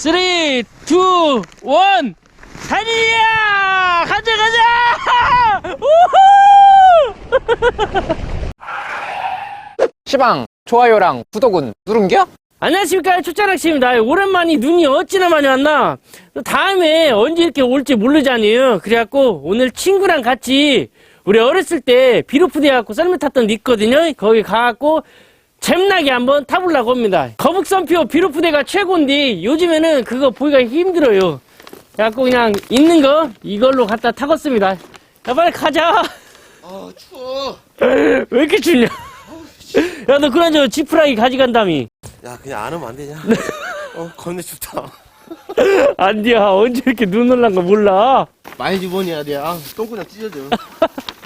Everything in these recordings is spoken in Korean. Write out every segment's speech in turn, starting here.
3, 2, 1 달리야! 가자 가자! 우후! 시방 좋아요랑 구독은 누른겨? 안녕하십니까 초짜낚시입니다 오랜만에 눈이 어찌나 많이 왔나 또 다음에 언제 이렇게 올지 모르잖아요 그래갖고 오늘 친구랑 같이 우리 어렸을 때 비로푸대 갖고 썰매 탔던 데 있거든요 거기 가갖고 잼나게 한번 타보려고 합니다. 거북선표 비로푸대가 최고인데 요즘에는 그거 보기가 힘들어요. 그래갖고 그냥 있는 거 이걸로 갖다 타겠습니다. 야 빨리 가자. 아 추워. 왜 이렇게 춥냐? 야 너 그나저나 지푸라기 가져간다며. 야 그냥 안 하면 안 되냐? 어 겁내 춥다. 안 돼야. 언제 이렇게 눈 올란 거 몰라? 많이 집어내야 돼 아 똥구녕 찢어져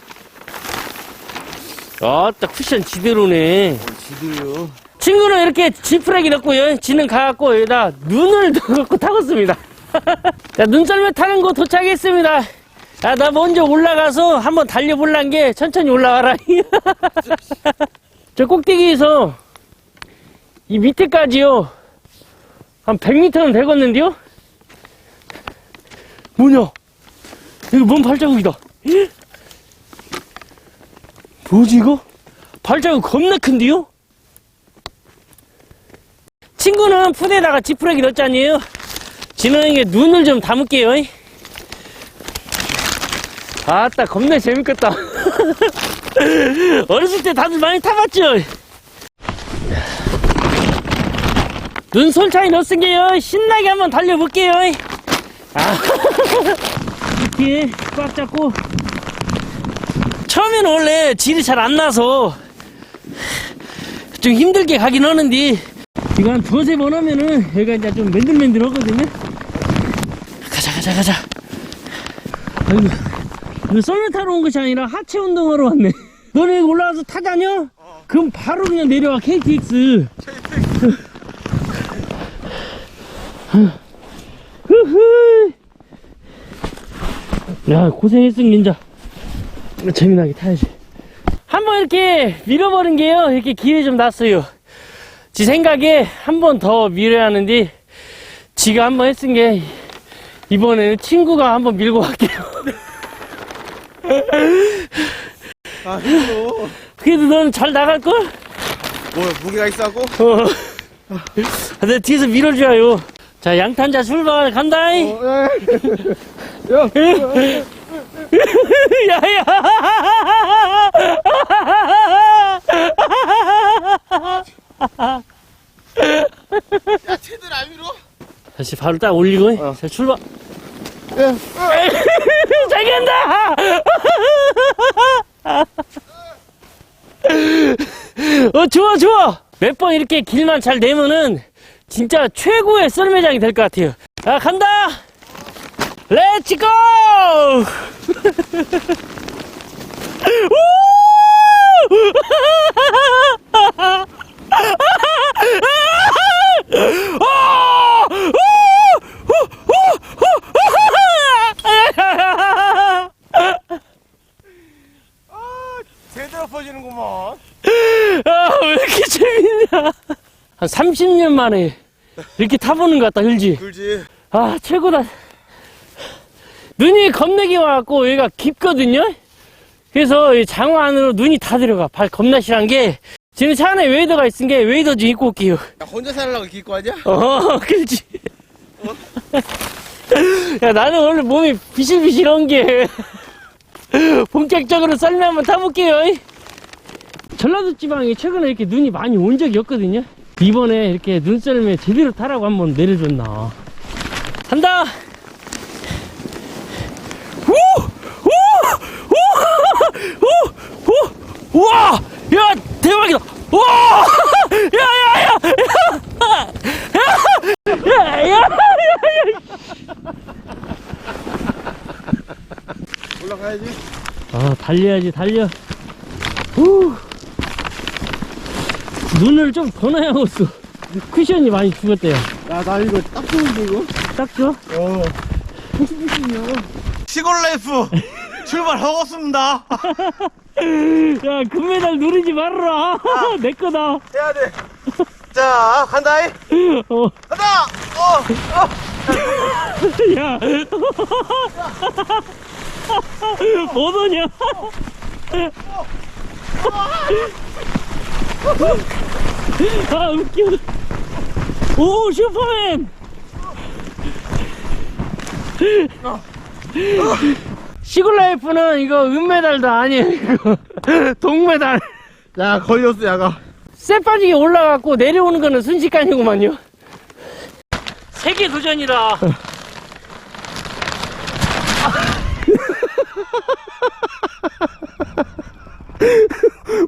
아딱 쿠션 지대로네. 어, 지도요 친구는 이렇게 지푸라기 넣고요 지는 가갖고 여기다 눈을 넣고 타겠습니다. 자 눈썰매 타는 곳 도착했습니다. 야 나 먼저 올라가서 한번 달려볼란 게 천천히 올라가라. 저 꼭대기에서 이 밑에까지요. 한 100m는 되겠는데요? 뭐냐? 이거 뭔 발자국이다. 예? 뭐지 이거? 발자국 겁나 큰데요? 친구는 푸대에다가 지푸라기 넣었잖아요 진호에게 눈을 좀 담을게요 아따 겁나 재밌겠다 어렸을 때 다들 많이 타봤죠? 눈 솔차이 넣었으니까요 신나게 한번 달려볼게요 아, 이렇게 꽉 잡고 처음에는 원래 질이 잘 안 나서 좀 힘들게 가긴 하는데 이거 한 두세 번 하면은 여기가 이제 좀 맨들맨들 하거든요. 가자 가자 가자. 아이고 이거 썰매 타러 온 것이 아니라 하체 운동하러 왔네. 너네 여기 올라와서 타다녀? 그럼 바로 그냥 내려와 KTX 흐흐. 야 고생했으면 진짜 재미나게 타야지. 한번 이렇게 밀어버린 게요. 이렇게 기회 좀 났어요. 지 생각에 한 번 더 밀어야 하는데 지가 한 번 했은 게 이번에는 친구가 한 번 밀고 갈게요. 아 힘들어. 그래도 너는 잘 나갈걸? 뭐 무게가 있어갖고? 어. 내 뒤에서 밀어줘요. 자 양탄자 출발 간다이 어, 야야 야 쟤들 안 밀어 다시 발을 딱 올리고 어. 자 출발. 야, 잘 간다! 어 좋아 좋아 몇 번 이렇게 길만 잘 내면은 진짜 최고의 썰매장이 될 것 같아요. 자 간다 렛츠고 제대로 퍼지는구먼 아, 왜 이렇게 재밌냐? 한 30년 만에 이렇게 타보는 것 같다, 그지? 굴지 아, 최고다. 눈이 겁나게 와갖고 여기가 깊거든요? 그래서 이 장어 안으로 눈이 다 들어가. 발 겁나 실한 게, 지금 차 안에 웨이더가 있은 게 웨이더 좀 입고 올게요. 야 혼자 살려고 길거 아니야? 어, 그렇지. 야, 나는 원래 몸이 비실비실한 게, 본격적으로 썰매 한번 타볼게요. 전라도 지방에 최근에 이렇게 눈이 많이 온 적이 없거든요. 이번에 이렇게 눈썰매 제대로 타라고 한번 내려줬나. 간다! 오! 오! 오! 오! 오! 우와! 야, 대박이다! 우와! 야, 야, 야! 야, 야, 야, 야! 올라가야지 아, 달려야지, 달려. 후. 눈을 좀더 놔야겠어. 쿠션이 많이 죽었대요. 야 나 이거 딱 좋은데 이거 딱 좋아? 어 시골 라이프 출발하겠습니다 야, 금메달 누르지 말아라. 내 거다. 해야 돼 자, 간다이. 어. 간다! 어! 야. 못 오냐? 아, 웃겨. 오, 슈퍼맨! 시골 라이프는 이거 은메달도 아니에요, 이거. 동메달. 야, 걸렸어, 야가. 쇠 빠지게 올라갔고 내려오는 거는 순식간이구만요. 세계 도전이다.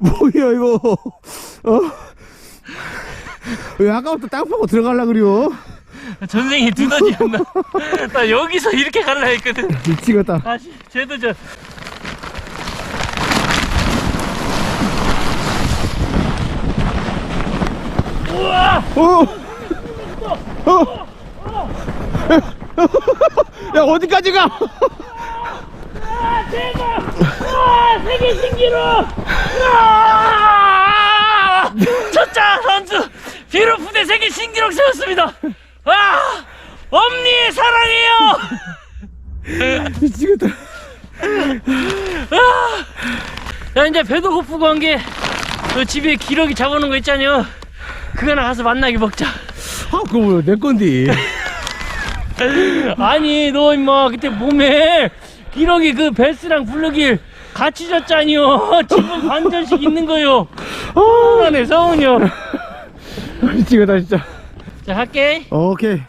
뭐야 이거 어? 왜 아까부터 땅 파고 들어갈라 그래요? 전생이 두더지였나? 나 여기서 이렇게 갈라 했거든. 미치겠다 다시 재도전. 우와! 어! 어! 야 어디까지 가? 아, 대박! 와, 세계 신기록! 와! 첫자 선수 비로푸대 세계 신기록 세웠습니다. 와! 엄니의 사랑이에요! 미치겠다 야, 이제 배도 고프고 한 게, 그 집에 기러기 잡아놓은 거 있잖아요. 그거 나 가서 만나게 먹자. 아 그거 뭐야 내 건데 아니, 너 임마, 그때 몸에 기러기 그 베스랑 블루길 같이 졌잖요. 집은 반전씩 있는 거요. 서운하네, 서운요. 미치겠다 진짜 자, 갈게. 오케이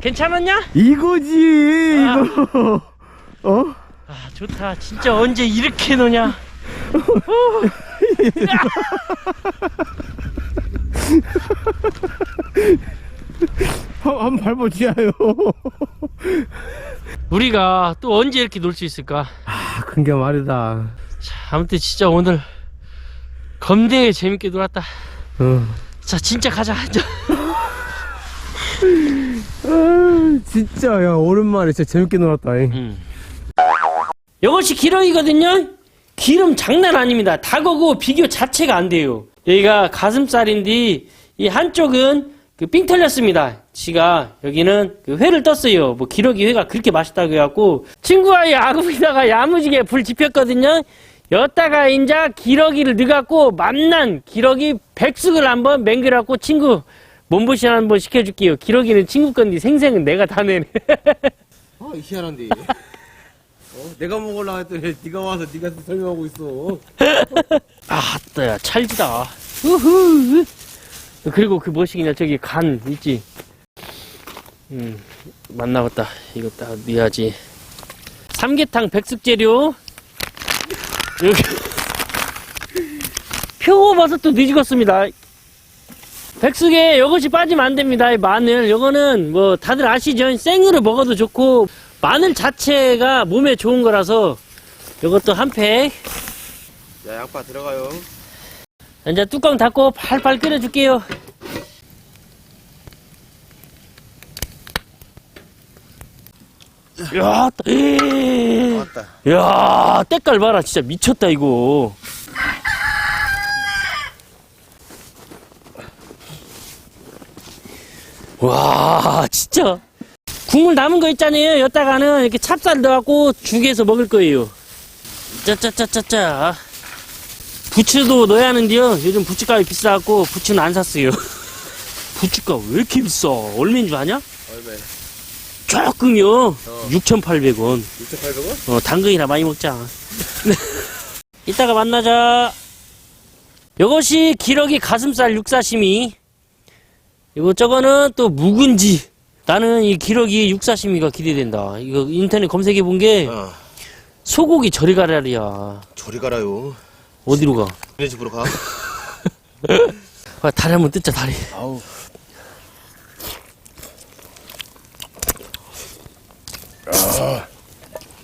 괜찮았냐? 이거지 아. 이거 어? 아, 좋다. 진짜 언제 이렇게 노냐? 한, 한 밟아 지하요 우리가 또 언제 이렇게 놀 수 있을까? 아 그게 말이다 자, 아무튼 진짜 오늘 겁내게 재밌게 놀았다. 어. 자, 진짜 가자. 자, 아, 진짜 야 오랜만에 진짜 재밌게 놀았다 잉. 음. 이것이 기름이거든요. 기름 장난 아닙니다. 닭하고 비교 자체가 안 돼요. 여기가 가슴살인데 이 한쪽은 그삥 털렸습니다. 지가 여기는 그 회를 떴어요. 뭐 기러기 회가 그렇게 맛있다고 해갖고 친구와의 아구이다가 야무지게 불 지폈거든요. 여기다가 인자 기러기를 넣어갖고 만난 기러기 백숙을 한번 맹글갖고 친구 몸보신 한번 시켜줄게요. 기러기는 친구 건데 생생은 내가 다 내네. 아, 희한한데. 어? 내가 먹으려고 했더니 네가 와서 네가 설명하고 있어. 아, 따야 찰지다. 우후. 그리고 그 무엇이냐 저기 간 있지. 음, 만나봤다. 이거 딱 넣어야지. 삼계탕 백숙 재료. 여기 표고버섯도 뒤집었습니다. 백숙에 이것이 빠지면 안 됩니다. 이 마늘. 이거는 뭐 다들 아시죠? 생으로 먹어도 좋고 마늘 자체가 몸에 좋은 거라서 이것도 한 팩. 야, 양파 들어가요. 이제 뚜껑 닫고 팔팔 끓여줄게요. 야, 따- 왔다. 야, 때깔 봐라. 진짜 미쳤다, 이거. 와, 진짜. 국물 남은 거 있잖아요. 여기다가는 이렇게 찹쌀 넣어갖고 죽에서 먹을 거예요. 짜짜짜짜짜. 부추도 넣어야 하는데요. 요즘 부추값이 비싸갖고 부추는 안 샀어요. 부추값 왜 이렇게 비싸? 얼마인 줄 아냐? 얼마야? 조금요. 6,800원. 6,800원? 어, 당근이나 많이 먹자. 이따가 만나자. 요것이 기러기 가슴살 육사시미. 이거 저거는 또 묵은지. 나는 이 기러기 육사시미가 기대된다. 이거 인터넷 검색해 본 게 어, 소고기 저리 가라리야. 저리 가라요. 어디로 가? 내 집으로 가. 아, 다리 한번 뜯자 다리. 아우.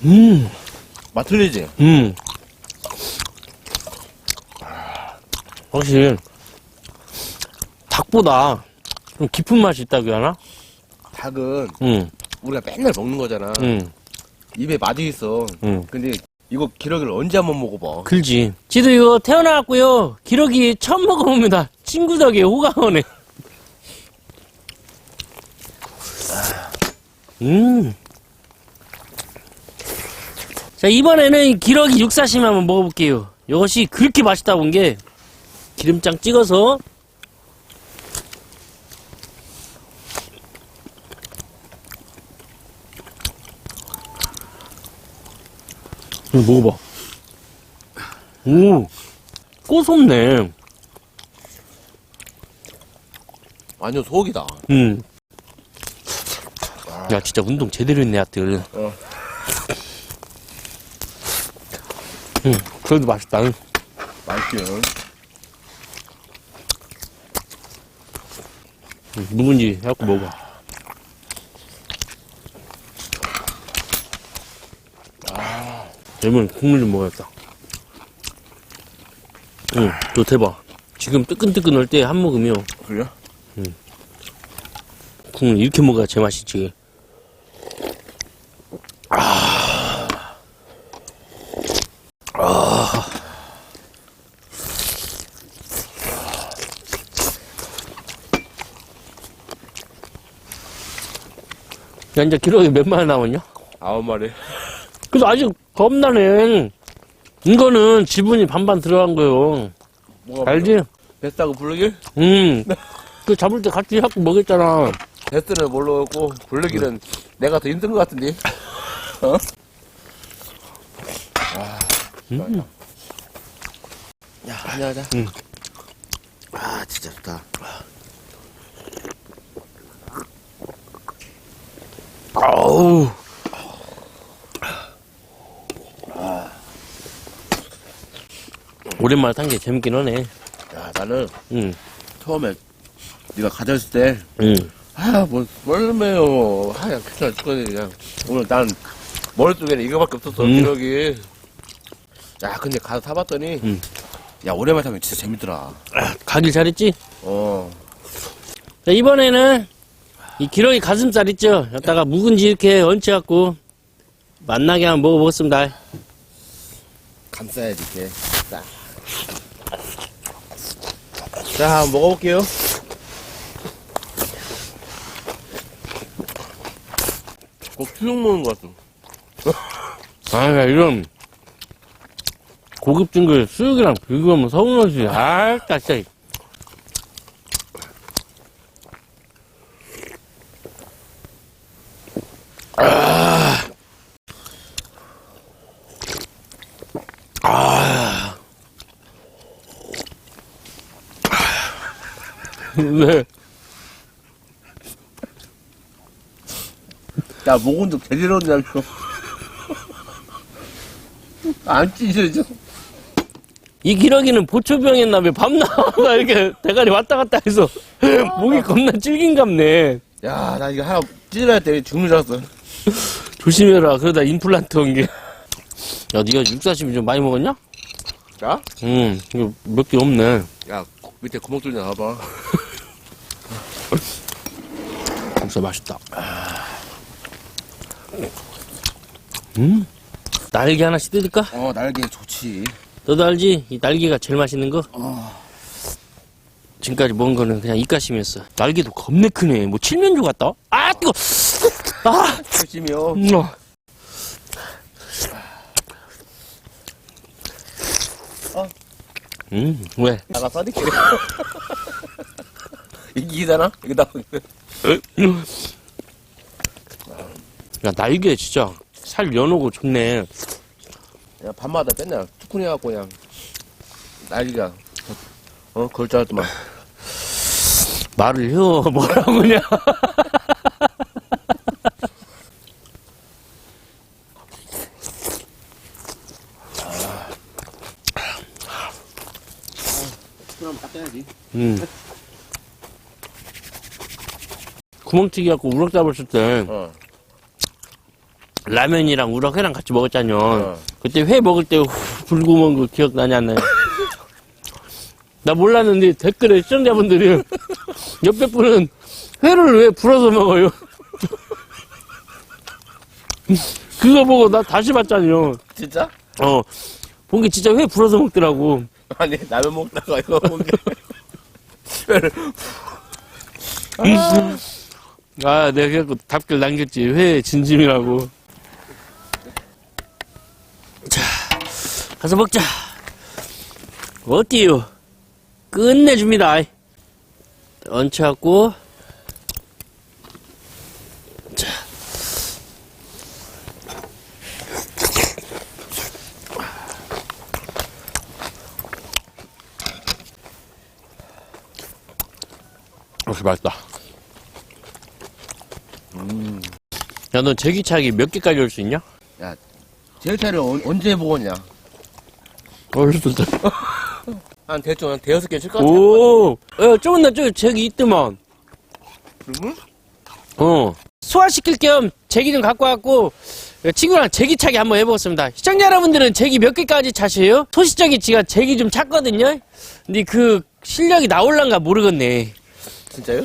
음, 맛 틀리지? 음. 확실히 닭보다 좀 깊은 맛이 있다고 해야 하나? 닭은 응, 우리가 맨날 먹는 거잖아. 응, 입에 맛이 있어. 응. 근데 이거 기러기를 언제 한번 먹어봐. 글지. 지도 이거 태어나왔고요. 기러기 처음 먹어봅니다. 친구 덕에 호가 오네. 음. 자, 이번에는 이 기러기 육사심 한번 먹어볼게요. 이것이 그렇게 맛있다 본 게 기름장 찍어서 이거 먹어봐. 오, 꼬숩네. 완전 소고기다. 음. 야, 진짜 운동 제대로 했네, 아들. 어. 음, 그래도 맛있다. 응. 맛있지. 음, 묵은지 해갖고 먹어봐. 레몬 국물 좀 먹어야겠다. 응, 저 대박. 지금 뜨끈뜨끈할 때한 모금이요. 그래? 국물 이렇게 먹어야 제맛이지. 야, 이제 기록이 몇 마리 나오냐? 아홉 마리. 그래서 아직 겁나네. 이거는 지분이 반반 들어간 거요. 뭐가 알지? 뱃다고 부르길? 음. 그 잡을 때 같이 하고 먹였잖아. 뱃스는 모르겠고 부르기는 내가 더 힘든 것 같은데. 어? 음. 야, 한잔하자. 응. 아, 진짜 좋다. 아우. 오랜만에 탄 게 재밌긴 하네. 야, 나는 응, 처음에 네가 가졌을 때, 응. 아, 뭐, 뭘 매요. 아, 야, 괜찮아 죽겠네, 그냥. 오늘 난 머릿속에는 이거밖에 없었어, 음. 기록이. 야, 근데 가서 타봤더니, 음. 야, 오랜만에 타면 진짜 재밌더라. 가길 잘했지? 어. 자, 이번에는 이 기러기 가슴살 있죠? 여기다가 묵은지 이렇게 얹혀갖고 맛나게 한번 먹어보겠습니다. 감싸야지, 이렇게. 자. 자, 한번 먹어볼게요. 꼭 수육 먹는 것 같아. 아, 야, 이런 고급진 걸 수육이랑 비교하면 서운하지. 아, 진짜. 네. 야, 목은 좀 제대로 냐고 안 찢어져. 이 기러기는 보초병 했나 왜 밤나가 이렇게 대가리 왔다 갔다 해서 목이 겁나 찔긴갑네. 야, 나 이거 하나 찢어야 할때 죽는 줄 알았어. 조심해라. 그러다 임플란트 온 게. 야, 니가 육사심이 좀 많이 먹었냐? 야? 응, 이거 몇 개 없네. 야, 밑에 구멍 뚫려 나봐. 진짜 맛있다. 음, 날개 하나씩 뜯을까? 어, 날개 좋지. 너도 알지? 이 날개가 제일 맛있는 거? 지금까지 먹은 거는 그냥 입가심이었어. 날개도 겁내 크네. 뭐 칠면조 같다? 아, 뜨거! 아! 열심히요. 음, 어. 음, 왜? 나가 써니게. 이기잖아? 이거 나. 야, 날개 진짜 살 연하고 좋네. 야, 밤마다 맨날 투쿠니 해갖고 그냥 날개가 어 그럴 줄 알았더만 말을 해요. 뭐라고 그냥. 그럼 딱 해야지 음. 구멍튀기 갖고 우럭 잡았을 때 어 라면이랑 우럭회랑 같이 먹었잖여. 어. 그때 회 먹을 때 후, 불고 먹은 거 기억나지 않나요? 나 몰랐는데 댓글에 시청자분들이 옆에 분은 회를 왜 불어서 먹어요? 그거 보고 나 다시 봤잖아요. 진짜? 어, 본 게 진짜 회 불어서 먹더라고. 아니 라면 먹다가 이거 먹는 게 아, 내가 그래갖고 답글 남겼지. 회 진심이라고. 자, 가서 먹자. 어때요? 끝내줍니다. 얹혀갖고. 자. 역시 맛있다. 야, 너 제기차기 몇 개까지 올 수 있냐? 제일차를 언- 언제 어렸을 때. 한 대충 한 대여섯 개칠것 같아 오, 야, 저건 나 저기 제기 있더만. 그러면? 어. 소화시킬 겸 제기 좀 갖고 왔고, 친구랑 제기차기 한번 해보겠습니다. 시청자 여러분들은 제기 몇 개까지 차세요? 소시적이 지가 제기 좀 찼거든요? 근데 그 실력이 나올란가 모르겠네. 진짜요?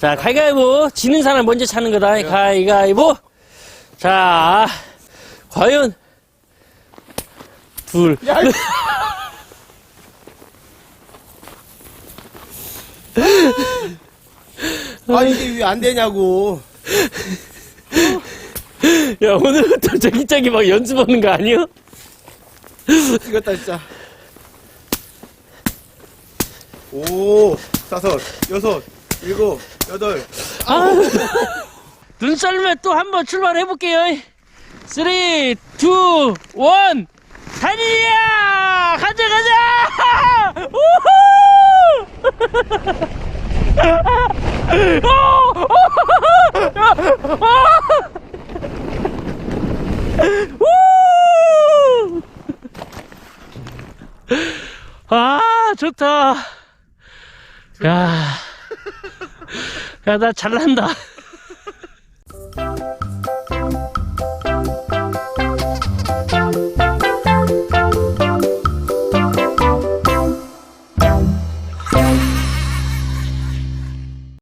자, 가위가위보. 지는 사람 먼저 차는 거다. 가위가위보. 자, 과연. 둘. 아 이게 왜 안 되냐고 야, 오늘부터 제기차기 막 연습하는 거 아니야? 찍었다 진짜 오 다섯 여섯 일곱 여덟 아, 눈썰매 또 한 번 출발해 볼게요. 3, 2, 1, 달리야! 가자, 가자! 우후! 아, 좋다. 야, 야, 나 잘난다.